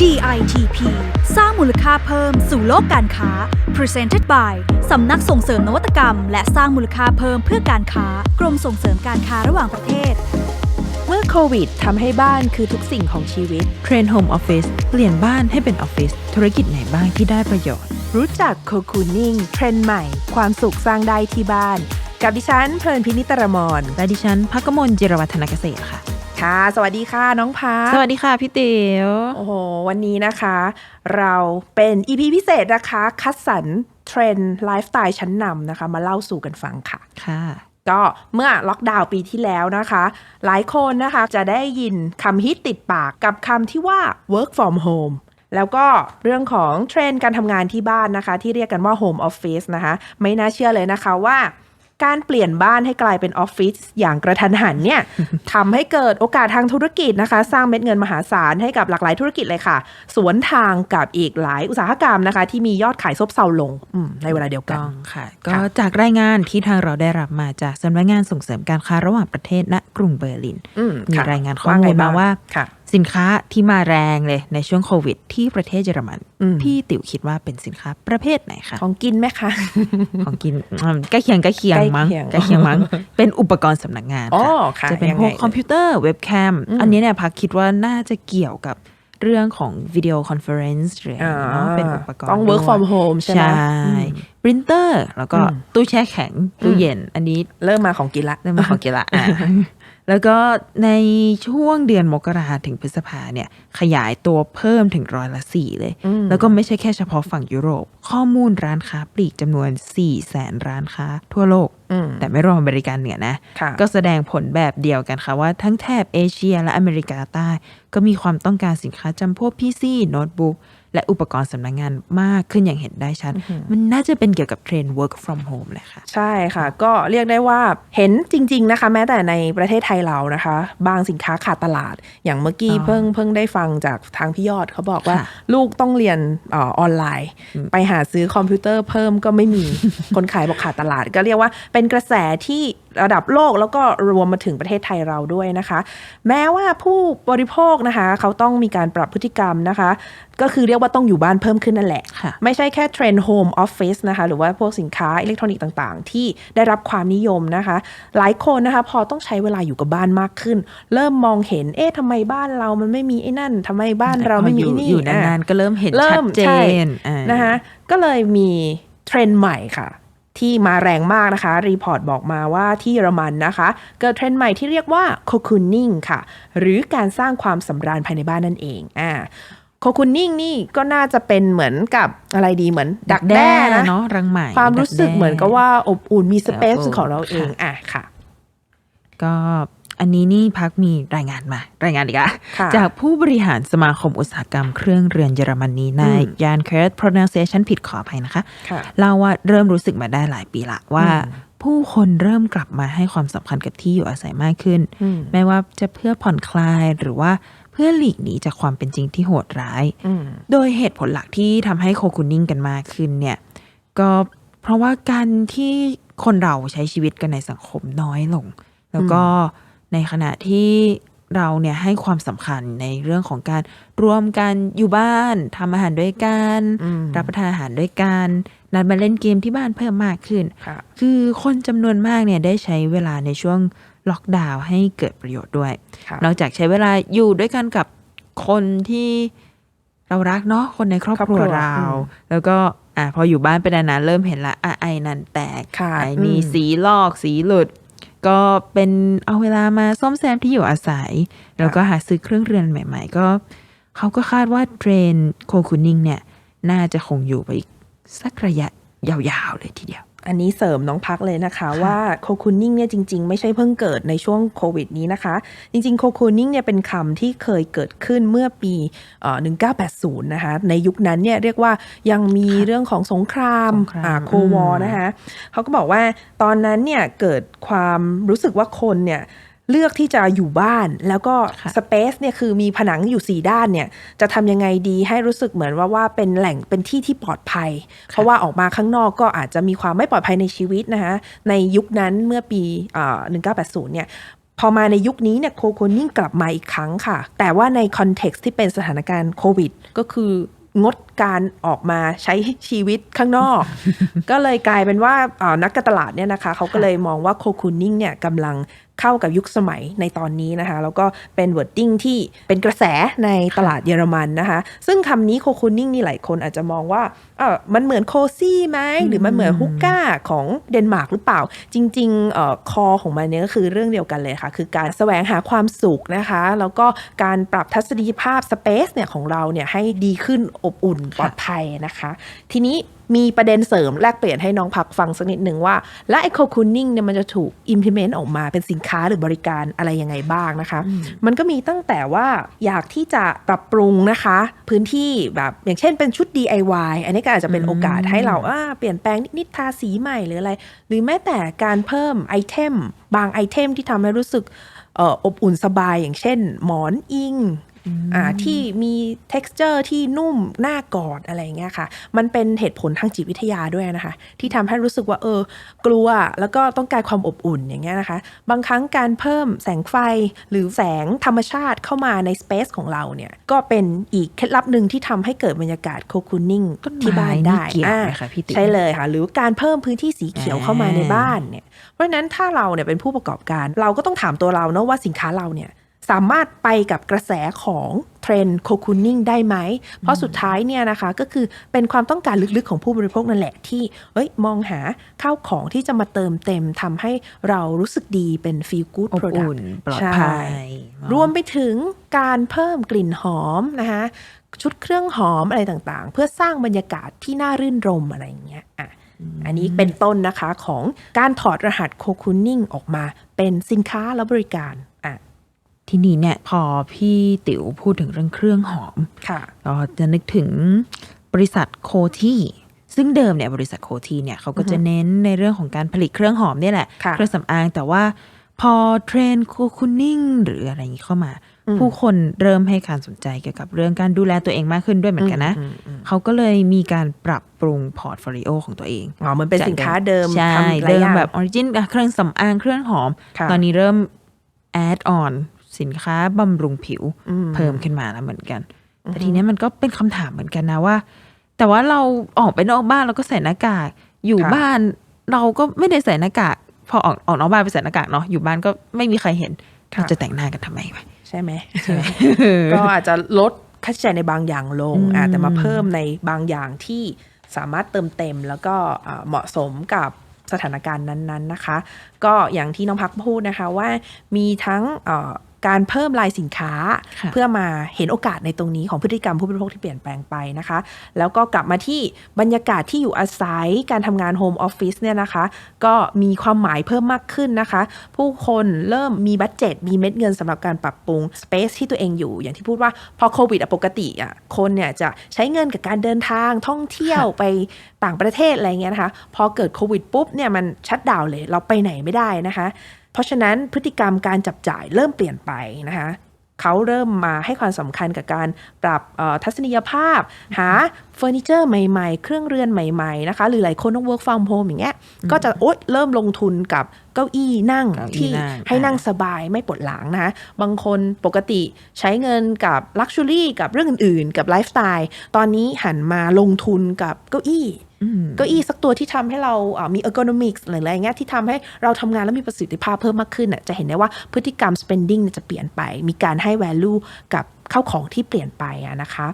DITP สร้างมูลค่าเพิ่มสู่โลกการค้า Presented by สำนักส่งเสริมนวัตกรรม และสร้างมูลค่าเพิ่มเพื่อการค้ากรมส่งเสริมการค้าระหว่างประเทศ เมื่อโควิดทำให้บ้านคือทุกสิ่งของชีวิตเทรนด์โฮมออฟฟิศเปลี่ยนบ้านให้เป็นออฟฟิศธุรกิจไหนบ้างที่ได้ประโยชน์ รู้จักโคคูนิ่งเทรนด์ใหม่ ความสุขสร้างได้ที่บ้าน กับดิฉันเพลินพินิตรมรและดิฉันพักกมลจิรวัฒนเกษตรค่ะ ค่ะ สวัสดีค่ะน้องพักสวัสดีค่ะพี่เต๋วโอ้โหวันนี้นะคะ เราเป็น EP พิเศษนะคะ คัดสรรเทรนด์ไลฟ์สไตล์ชั้นนำนะคะ มาเล่าสู่กันฟังค่ะ ค่ะ ก็เมื่อล็อกดาวน์ปีที่แล้วนะคะ หลายคนนะคะจะได้ยินคำฮิตติดปากกับคำที่ว่า work from home แล้วก็เรื่องของเทรนด์การทำงานที่บ้านนะคะ ที่เรียกกันว่า home office นะคะ ไม่น่าเชื่อเลยนะคะว่า การเปลี่ยนบ้านให้กลายเป็นออฟฟิศอย่างกระทันหันเนี่ยทำให้เกิดโอกาสทางธุรกิจนะคะ สร้างเม็ดเงินมหาศาลให้กับหลากหลายธุรกิจเลยค่ะ สวนทางกับอีกหลายอุตสาหกรรมนะคะ ที่มียอดขายซบเซาลงอืมในเวลาเดียวกันต้องค่ะ ก็จากรายงานที่ทางเราได้รับมาจากสำนักงานส่งเสริมการค้าระหว่างประเทศณกรุงเบอร์ลินอืมมีค่ะรายงานข้อมูลมาว่าค่ะ สินค้าที่มาแรงเลยในช่วงโควิด ที่ประเทศเยอรมันอืมพี่ติ๋วคิดว่าเป็นสินค้าประเภทไหนคะของกินไหมคะ ของกินอืมใกล้เคียงใกล้เคียงมั้งใกล้เคียงใกล้เคียงมั้งเป็นอุปกรณ์สำนักงานอ๋อค่ะค่ะจะเป็นยังพไงวกคอมพิวเตอร์เว็บแคมอืมอันนี้เนี่ยพักคิดว่าน่าจะเกี่ยวกับเรื่องของวิดีโอคอนเฟอเรนซ์หรืออะไรเนาะเป็นอุปกรณ์ต้อง work ด้วย from home ใช่ไหมใช่อืมปรินเตอร์แล้วก็อืมตู้แช่แข็ง ตู้เย็น อันนี้เริ่มมาของกินละเริ่มมาของกีฬาอะ แล้วก็ในช่วงเดือนมกราถึงพฤษภาเนี่ยขยายตัวเพิ่มถึงร้อยละสี่เลยอืมแล้วก็ไม่ใช่แค่เฉพาะฝั่งยุโรป ข้อมูลร้านค้าปลีกจำนวน4แสนร้านค้าทั่วโลกอืมแต่ไม่รวมอเมริกันเหนือนะค่ะก็แสดงผลแบบเดียวกันค่ะว่าทั้งแถบเอเชียและอเมริกาใต้ ก็มีความต้องการสินค้าจำพวกพีซีโน้ตบุ๊ก และอุปกรณ์สำนักงานมากขึ้นอย่างเห็นได้ชัด มันน่าจะเป็นเกี่ยวกับเทรนด์ work from home เลยค่ะ ใช่ค่ะ ก็เรียกได้ว่าเห็นจริง ๆนะคะ แม้แต่ในประเทศไทยเรานะคะ บางสินค้าขาดตลาด อย่างเมื่อกี้อ๋อเพิ่งเพิ่งได้ฟังจากทางพี่ยอดเขาบอกว่าค่ะลูกต้องเรียนเออออนไลน์ ไปหาซื้อคอมพิวเตอร์เพิ่มก็ไม่มีคนขายบอกขาดตลาด ก็เรียกว่าเป็นกระแสที่ระดับโลกแล้วก็รวมมาถึงประเทศไทยเราด้วยนะคะ แม้ว่าผู้บริโภคนะคะ เขาต้องมีการปรับพฤติกรรมนะคะก็คือเรียกว่าต้องอยู่บ้านเพิ่มขึ้นนั่นแหละค่ะไม่ใช่แค่เทรนด์โฮมออฟฟิศนะคะ หรือว่าพวกสินค้าอิเล็กทรอนิกส์ต่างๆ ที่ได้รับความนิยมนะคะ หลายคนนะคะพอต้องใช้เวลาอยู่กับบ้านมากขึ้น เริ่มมองเห็น เอ๊ะทำไมบ้านเรามันไม่มีไอ้นั่นทำไมบ้านเราไม่มีอยู่ไอ้นี่อยู่นานๆก็เริ่มเห็นเริ่ชัดมเจใช่นอ่านะคะก็เลยมีเทรนด์ใหม่ค่ะที่มาแรงมากนะคะ รีพอร์ตบอกมาว่าที่เยอรมันนะคะ เกิดเทรนด์ใหม่ที่เรียกว่า cocooning ค่ะ หรือการสร้างความสำราญภายในบ้านนั่นเองอ่า cocooning นี่ก็น่าจะเป็นเหมือนกับอะไรดีเหมือน ดักแด้นะเนาะรังใหม่ความรู้สึกดัแด้เหมือนกับว่าอบอุ่นมีสเปซเออของเราเองค่ะอะค่ะ ก็อันนี้นี่พักมีรายงานมา รายงานอีกอะค่ะจากผู้บริหารสมาคมอุตสาหกรรมเครื่องเรือนเยอรมนีนายอืมยานเคิร์ต pronunciation ผิดขออภัยนะคะค่ะเล่าว่าเริ่มรู้สึกมาได้หลายปีละว่าอืมผู้คนเริ่มกลับมาให้ความสำคัญกับที่อยู่อาศัยมากขึ้นอืมไม่ว่าจะเพื่อผ่อนคลายหรือว่า เพื่อหลีกหนีจากความเป็นจริงที่โหดร้ายอืมโดยเหตุผลหลักที่ทำให้โคคูนิ่งกันมากขึ้นเนี่ย ก็เพราะว่าการที่คนเราใช้ชีวิตกันในสังคมน้อยลง แล้วก็ในขณะที่เราเนี่ยให้ความสำคัญในเรื่องของการรวมกันอยู่บ้านทำอาหารด้วยกันอืมรับประทานอาหารด้วยกันนัดมาเล่นเกมที่บ้านเพิ่มมากขึ้นค่ะคือคนจำนวนมากเนี่ยได้ใช้เวลาในช่วง ล็อกดาวน์ให้เกิดประโยชน์ด้วยค่ะนอกจากใช้เวลาอยู่ด้วยกันกับคนที่เรารักเนาะคนในครอบครอบครัวครัวเราอืมแล้วก็อะพออยู่บ้านไปนานๆเริ่มเห็นละอะไอ้นั่นแตกค่ะไอ้นี่อืมสีลอกสีหลุด ก็เป็นเอาเวลามาซ่อมแซมที่อยู่อาศัย แล้วก็หาซื้อเครื่องเรือนใหม่ ๆ ก็เขาก็คาดว่าเทรนโคคูนิ่งเนี่ย น่าจะคงอยู่ไปอีกสักระยะยาวๆเลยทีเดียว อันนี้เสริมน้องพักเลยนะคะว่าโคคูนิ่งเนี่ยจริง ๆ ไม่ใช่เพิ่งเกิดในช่วงโควิดนี้นะคะ จริงๆโคคูนิ่งเนี่ยเป็นคำที่เคยเกิดขึ้นเมื่อปีเอ่อ1980 นะคะ ในยุคนั้นเนี่ยเรียกว่ายังมีเรื่องของสงครามสงครามอ่าโควออืมนะคะเขาก็บอกว่าตอนนั้นเนี่ยเกิดความรู้สึกว่าคนเนี่ย เลือกที่จะอยู่บ้าน แล้วก็ค่ะสเปซเนี่ยคือมีผนังอยู่สี่ด้านเนี่ย จะทำยังไงดีให้รู้สึกเหมือนว่าว่าเป็นแหล่งเป็นที่ที่ปลอดภัย เพราะว่าออกมาข้างนอกก็อาจจะมีความไม่ปลอดภัยในชีวิตนะคะในยุคนั้นเมื่อปีเอ่อ1980เนี่ยพอมาในยุคนี้เนี่ยโคโคนิ่งกลับมาอีกครั้งค่ะ แต่ว่าในคอนเท็กซ์ที่เป็นสถานการณ์โควิด ก็คืองดการออกมาใช้ชีวิตข้างนอก ก็เลยกลายเป็นว่าเอ่อนักการตลาดเนี่ยนะคะเขาก็เลยมองว่าโคคูนิ่งเนี่ยกำลังเข้ากับยุคสมัยในตอนนี้นะคะ แล้วก็เป็นวอร์ดดิ้งที่เป็นกระแสในตลาดเยอรมันนะคะ ซึ่งคำนี้โคคูนิ่งนี่หลายคนอาจจะมองว่าเออมันเหมือนโคซี่ไหมหรือมันเหมือนฮุกก้าของเดนมาร์กหรือเปล่า จริงๆเอ่อคอของมันเนี่ยก็คือเรื่องเดียวกันเลยค่ะ คือการแสวงหาความสุขนะคะ แล้วก็การปรับทัศนียภาพสเปซเนี่ยของเราเนี่ยให้ดีขึ้นอบอุ่นปลอดภัยนะคะ ทีนี้ มีประเด็นเสริมแลกเปลี่ยนให้น้องพักฟังสักนิดหนึ่งว่า และไอโคคูนิ่งเนี่ยมันจะถูก implement ออกมาเป็นสินค้าหรือบริการอะไรยังไงบ้างนะคะ มันก็มีตั้งแต่ว่าอยากที่จะปรับปรุงนะคะ พื้นที่แบบอย่างเช่นเป็นชุด DIY อันนี้ก็อาจจะเป็นโอกาสให้เราอ่าเปลี่ยนแปลงนิดๆทาสีใหม่หรืออะไร หรือแม้แต่การเพิ่มไอเทมบางไอเทมที่ทำให้รู้สึกเอ่ออบอุ่นสบายอย่างเช่น หมอนอิง อ่าที่มี texture ที่นุ่มหน้ากอดอะไรอย่างเงี้ยค่ะ มันเป็นเหตุผลทางจิตวิทยาด้วยนะคะ ที่ทำให้รู้สึกว่าเออกลัวแล้วก็ต้องการความอบอุ่นอย่างเงี้ยนะคะ บางครั้งการเพิ่มแสงไฟหรือแสงธรรมชาติเข้ามาในสเปซของเราเนี่ย ก็เป็นอีกเคล็ดลับหนึ่งที่ทำให้เกิดบรรยากาศโคคูนิ่งต้นไม้ที่บ้านได้นี่เกี่ยวอ่าไหมคะพี่ติ๋มใช่เลยค่ะ หรือการเพิ่มพื้นที่สีเขียวเข้ามาในอ่าบ้านเนี่ยเพราะฉะนั้นถ้าเราเนี่ยเป็นผู้ประกอบการเราก็ต้องถามตัวเราเนาะว่าสินค้าเราเนี่ย สามารถไปกับกระแสของเทรนด์โคคูนิ่งได้ไหม เพราะสุดท้ายเนี่ยนะคะก็คือเป็นความต้องการลึกๆของผู้บริโภคนั่นแหละที่เอ้ยมองหาข้าวของที่จะมาเติมเต็มทำให้เรารู้สึกดีเป็น feel good อบ product อุ่นปลอดใช่ภัยรวมไปถึงการเพิ่มกลิ่นหอมนะคะชุดเครื่องหอมอะไรต่างๆ เพื่อสร้างบรรยากาศที่น่ารื่นรมอะไรอย่างเงี้ยอะอันนี้เป็นต้นนะคะของการถอดรหัสโคคูนิ่งออกมาเป็นสินค้าและบริการอะ ที่นี่เนี่ยพอพี่ติ๋วพูดถึงเรื่องเครื่องหอมค่ะก็จะนึกถึงบริษัทโคที่ซึ่งเดิมเนี่ยบริษัทโคที่เนี่ยเขาก็จะเน้นในเรื่องของการผลิตเครื่องหอมเนี่ยแหละค่ะเครื่องสำอางแต่ว่าพอเทรนด์โคคูนิ่งหรืออะไรอย่างนี้เข้ามา ผู้คนเริ่มให้การสนใจเกี่ยวกับเรื่องการดูแลตัวเองมากขึ้นด้วยเหมือนกันนะอืมอืมเขาก็เลยมีการปรับปรุงพอร์ตโฟลิโอของตัวเองอ๋อมันเป็นสินค้าเดิมใช่ทำหลายเริ่อมย่างแบบออริจินเครื่องสำอางเครื่องหอมค่ะตอนนี้เริ่มแอดออน สินค้าบำรุงผิวอืมเพิ่มขึ้นมาแล้วเหมือนกัน แต่ทีเนี้ยมันก็เป็นคำถามเหมือนกันนะว่า แต่ว่าเราออกไปนอกบ้านเราก็ใส่หน้ากากอยู่ค่ะบ้านเราก็ไม่ได้ใส่หน้ากากพอออกออกนอกบ้านไปใส่หน้ากากเนาะอยู่บ้านก็ไม่มีใครเห็นค่ะเราจะแต่งหน้ากันทำไมวะใช่ไหมก็อาจจะลดค่าใช้จ่ายในบางอย่างลงอืมอาจจะมาเพิ่มในบางอย่างที่สามารถเติมเต็มแล้วก็อ่าเหมาะสมกับสถานการณ์นั้นๆนะคะ ก็อย่างที่น้องพักพูดนะคะว่ามีทั้งเอ่อ การเพิ่มลายสินค้าค่ะเพื่อมาเห็นโอกาสในตรงนี้ของพฤติกรรมผู้บริโภคที่เปลี่ยนแปลงไปนะคะ แล้วก็กลับมาที่บรรยากาศที่อยู่อาศัยการทำงานโฮมออฟฟิศเนี่ยนะคะ ก็มีความหมายเพิ่มมากขึ้นนะคะ ผู้คนเริ่มมีบัตเจ็ตมีเม็ดเงินสำหรับการปรับปรุงสเปซที่ตัวเองอยู่ อย่างที่พูดว่าพอโควิดอะปกติอะคนเนี่ยจะใช้เงินกับการเดินทางท่องเที่ยวไปต่างประเทศอะไรเงี้ยนะคะ พอเกิดโควิดปุ๊บเนี่ยมันชัดดาวน์เลย เราไปไหนไม่ได้นะคะ เพราะฉะนั้นพฤติกรรมการจับจ่ายเริ่มเปลี่ยนไปนะคะเขาเริ่มมาให้ความสำคัญกับการปรับเอ่อทัศนียภาพ หาเฟอร์นิเจอร์ใหม่ๆ เครื่องเรือนใหม่ๆนะคะหรือหลายคนต้อง work from home อย่างเงี้ยก็จะโอ๊ยเริ่มลงทุนกับเก้าอี้นั่งเก้าอี้ที่นั่งให้นั่งอ่าสบายไม่ปวดหลังนะคะบางคนปกติใช้เงินกับลักชัวรี่กับเรื่องอื่นๆ กับไลฟ์สไตล์ตอนนี้หันมาลงทุนกับเก้าอี้อืม เก้าอี้สักตัวที่ทำให้เรามี ergonomics หรืออะไรเงี้ยที่ทำให้เราทำงานแล้วมีประสิทธิภาพเพิ่มมากขึ้นน่ะจะเห็นได้ว่าพฤติกรรม spending จะเปลี่ยนไป มีการให้ value กับเข้าของที่เปลี่ยนไปนะคะ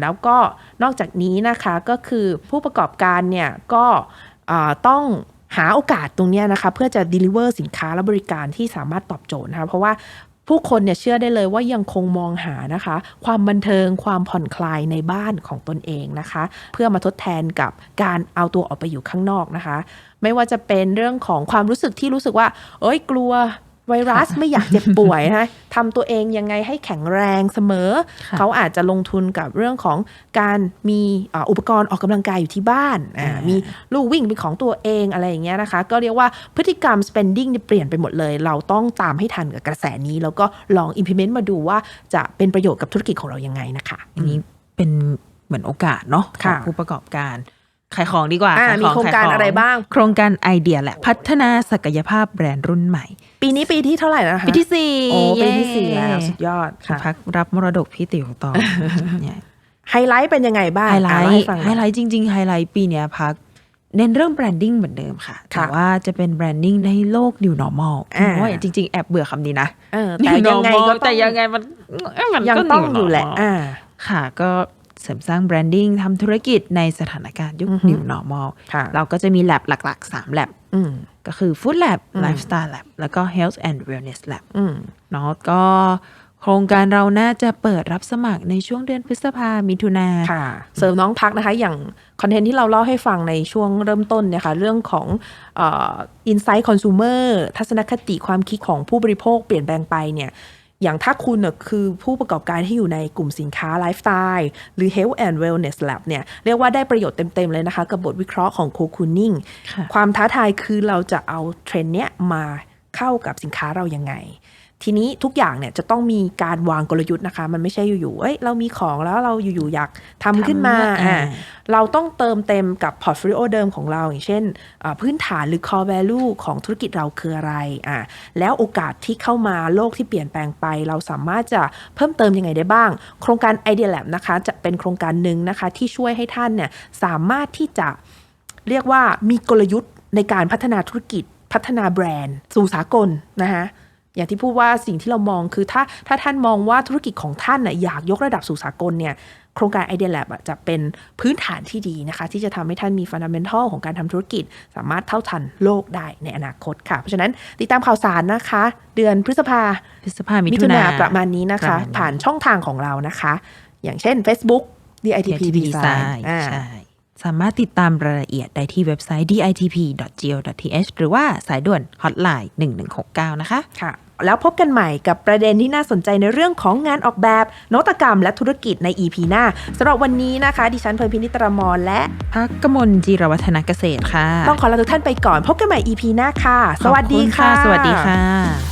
แล้วก็นอกจากนี้นะคะก็คือผู้ประกอบการเนี่ยก็ต้องหาโอกาสตรงนี้นะคะเพื่อจะ deliver สินค้าและบริการที่สามารถตอบโจทย์นะคะเพราะว่า ผู้คนเนี่ยเชื่อได้เลยว่ายังคงมองหานะคะ ความบันเทิงความผ่อนคลายในบ้านของตนเองนะคะ เพื่อมาทดแทนกับการเอาตัวออกไปอยู่ข้างนอกนะคะ ไม่ว่าจะเป็นเรื่องของความรู้สึกที่รู้สึกว่า เอ้ยกลัว ไวรัสไม่อยากเจ็บป่วยนะทำตัวเองยังไงให้แข็งแรงเสมอค่ะเขาอาจจะลงทุนกับเรื่องของการมีอ่าอุปกรณ์ออกกำลังกายอยู่ที่บ้านอ่าอ่ามีมีลู่วิ่งเป็นของตัวเองอะไรอย่างเงี้ยนะคะ ก็เรียกว่าพฤติกรรม spending เนี่ยเปลี่ยนไปหมดเลย เราต้องตามให้ทันกับกระแสนี้ แล้วก็ลอง implement มาดูว่าจะเป็นประโยชน์กับธุรกิจของเรายังไงนะคะอันนี้เป็นเหมือนโอกาสเนาะขค่ะองผู้ประกอบการ ขายของดีกว่าอ่าขายมีขอโครงการขยขอะไรบ้าง โครงการไอเดียและ พัฒนาศักยภาพแบรนด์รุ่นใหม่ ปีนี้ปีที่เท่าไหร่นะคะปีที่สี่โอ้ปีที่เย้สี่แล้วสุดยอดค่ะพักรับมรดกพี่ติ๋วต่อเนี่ยไฮไลท์เป็นยังไงบ้างไฮไลอะท์เาให้ฟังหไฮน่อยไลท์จริง ๆ ไฮไลท์ปีเนี้ยพักเน้นเรื่องแบรนดิ้งเหมือนเดิมค่ะค่ะแต่ว่าจะเป็นแบรนดิ้งในโลก new normal อ่าเพราะว่าจริง ๆ แอบเบื่อคำนี้นะเออแต่ New ยังไง normal ก็ต้องแต่ยังไงมันเอ้ยมันยังก็ต้อง new อยู่แหละ normal อ่าค่ะ ก็ เสริมสร้างแบรนดิ้งทำธุรกิจในสถานการณ์ยุคอือฮึ new normal ค่ะเราก็จะมี lab หลัก ๆ 3 lab อืมก็คือ food lab อืม lifestyle lab แล้วก็ health and wellness lab อืมเนาะก็โครงการเราน่าจะเปิดรับสมัครในช่วงเดือนพฤษภามิถุนาค่ะ เสริมน้องพักนะคะ อย่างคอนเทนต์ที่เราเล่าให้ฟังในช่วงเริ่มต้นเนี่ยค่ะ เรื่องของเอินไซต์คอน sumer ทัศนคติความคิดของผู้บริโภคเปลี่ยนแปลงไปเนี่ย อย่างถ้าคุณน่ะคือผู้ประกอบการที่อยู่ในกลุ่มสินค้าไลฟ์สไตล์หรือ Health and Wellness Lab เนี่ยเรียกว่าได้ประโยชน์เต็ม ๆ เลยนะคะ กับบทวิเคราะห์ของโคคูนิ่งค่ะความท้าทายคือเราจะเอาเทรนด์เนี้ยมาเข้ากับสินค้าเรายังไง ทีนี้ทุกอย่างเนี่ยจะต้องมีการวางกลยุทธ์นะคะ มันไม่ใช่อยู่ๆเอ้ยเรามีของแล้วเราอยู่ๆอยากทำขึ้นมาทำอ่าอ่าเราต้องเติมเต็มกับพอร์ตโฟลิโอเดิมของเรา อย่างเช่นอ่าพื้นฐานหรือ core value ของธุรกิจเราคืออะไรอ่าแล้วโอกาสที่เข้ามาโลกที่เปลี่ยนแปลงไป เราสามารถจะเพิ่มเติมยังไงได้บ้าง โครงการ Idea Lab นะคะจะเป็นโครงการหนึ่งนะคะที่ช่วยให้ท่านเนี่ยสามารถที่จะเรียกว่ามีกลยุทธ์ในการพัฒนาธุรกิจพัฒนาแบรนด์ สู่สากลนะคะ อย่างที่พูดว่าสิ่งที่เรามองคือถ้าถ้าท่านมองว่าธุรกิจของท่านน่ะอยากยกระดับสู่สากลเนี่ยโครงการ Idea Lab อะจะเป็นพื้นฐานที่ดีนะคะ ที่จะทำให้ท่านมีฟันดัมเ n นทัลของการทำธุรกิจ สามารถเท่าทันโลกได้ในอนาคตค่ะ เพราะฉะนั้นติดตามข่าวสารนะคะ เดือนพฤษภาพฤษภามิมิถุถุนานาประมาณนี้นะคะประมาณนี้ผ่านช่องทางของเรานะคะ อย่างเช่น Facebook DITP DITP Design Design อ่าใช่ สามารถติดตามรายละเอียดได้ที่เว็บไซต์ ditp.go.th หรือว่าสายด่วน hotline 1169 นะคะ ค่ะ แล้วพบกันใหม่กับประเด็นที่น่าสนใจในเรื่องของงานออกแบบ นวัตกรรมและธุรกิจใน EP หน้าสำหรับวันนี้นะคะ ดิฉันเพลินพินิตรมรและพักกมลจีรวัฒนเกษตรค่ะ ต้องขอลาทุกท่านไปก่อน พบกันใหม่ EP หน้าค่ะ สวัสดีขอบณค่ะ สวัสดีค่ะ